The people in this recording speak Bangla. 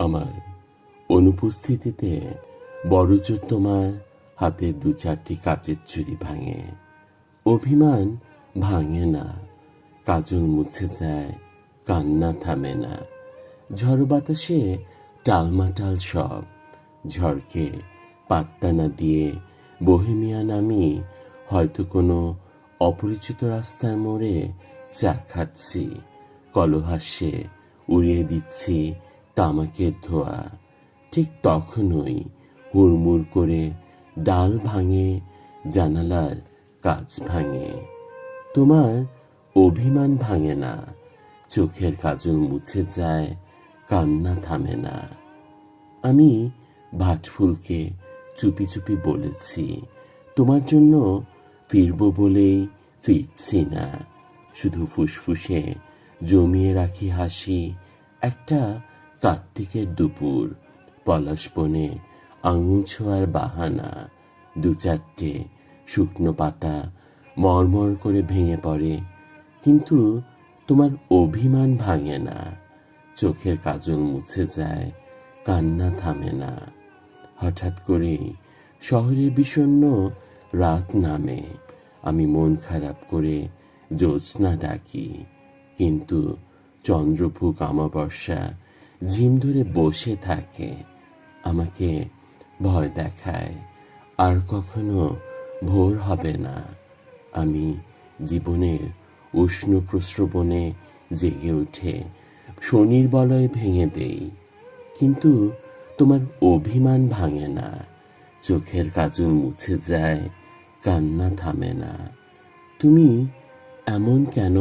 আমার অনুপস্থিতিতে বড়জোর তোমার হাতে দু চারটি কাচের চুরি ভাঙে। অভিমান ভাঙে না, কাজল মুছে যায়, কান্না থামে না। ঝড় বাতাসে টালমাটাল সব, ঝড়কে পাত্তা না দিয়ে বহেমিয়ান নামি হয়তো কোনো অপরিচিত রাস্তার মোড়ে চা খাচ্ছি, কলহাস্যে উড়িয়ে দিচ্ছি তামাকের ধোয়া। ঠিক তখনই হুড়মুড় করে ডাল ভাঙে, জানালার কাজ ভাঙে। তোমার অভিমান ভাঙে না, চোখের কাজল মুছে যায়, কান্না থামে না। আমি ভাটফুলকে চুপি চুপি বলেছি, তোমার জন্য ফিরবো বলেই ফিরছি না। শুধু ফুসফুসে জমিয়ে রাখি হাসি, একটা কার্তিকের দুপুর। পলাশ বনে আঙুল ছোঁয়ার বাহানা, দু চারটে শুকনো পাতা মরমর করে ভেঙে পড়ে, কিন্তু তোমার অভিমান ভাঙে না। চোখের কাজল মুছে যায়, কান্না থামে না। হঠাৎ করে শহরের বিষণ্ণ রাত নামে। আমি মন খারাপ করে জ্যোৎস্না ডাকি, কিন্তু চন্দ্রভুক আমাবর্ষা ঝিম ধরে বসে থাকে, আমাকে ভয় দেখায়। আর কখনো ভোর হবে না। আমি জীবনের উষ্ণ প্রস্রবণে জেগে উঠে শনির বলয় ভেঙে দেই। কিন্তু তোমার অভিমান ভাঙে না। চোখের কাজল মুছে যায়, কান্না থামে না। তুমি এমন কেন?